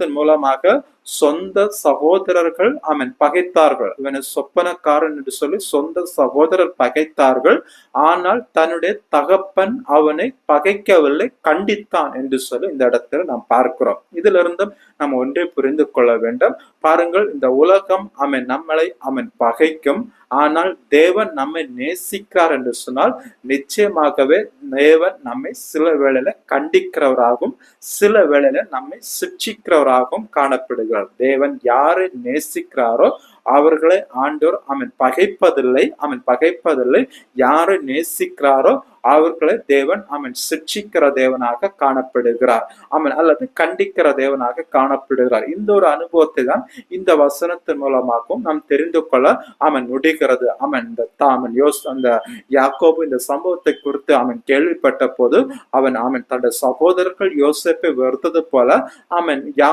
வசனத்தின் மூலமாக சொந்த சகோதரர்கள் அவன் பகைத்தார்கள். இவனை சொப்பனக்காரன் என்று சொல்லி சொந்த சகோதரர் பகைத்தார்கள். ஆனால் தன்னுடைய தகப்பன் அவனை பகைக்கவில்லை கண்டித்தான் என்று சொல்லி இந்த இடத்துல நாம் பார்க்கிறோம். இதிலிருந்தும் நாம் ஒன்றை புரிந்து கொள்ள வேண்டும். பாருங்கள் இந்த உலகம் அவன் நம்மளை அவன் பகைக்கும். ஆனால் தேவன் நம்மை நேசிக்கிறார் என்று சொன்னால் நிச்சயமாகவே தேவன் நம்மை சில வேளையில கண்டிக்கிறவராகவும் சில வேளையில நம்மை சிக்ஷிக்கிறவராகவும் காணப்படுகிறார். தேவன் யாரை நேசிக்கிறாரோ அவர்களை ஆண்டோர் அவன் பகைப்பதில்லை அவன் பகைப்பதில்லை. யாரை நேசிக்கிறாரோ அவர்களை தேவன் அவன் சிக்ஷிக்கிற தேவனாக காணப்படுகிறார். அவன் அல்லது கண்டிக்கிற தேவனாக காணப்படுகிறார். இந்த ஒரு அனுபவத்தை தான் இந்த வசனத்தின் மூலமாகவும் நாம் தெரிந்து கொள்ள அவன் நுடிகிறது அவன் இந்த அவன் யோஸ் அந்த யாக்கோபு இந்த சம்பவத்தை குறித்து அவன் கேள்விப்பட்ட போது அவன் அவன் தன்னுடைய சகோதரர்கள் யோசிப்பை வெறுத்தது போல அவன் யா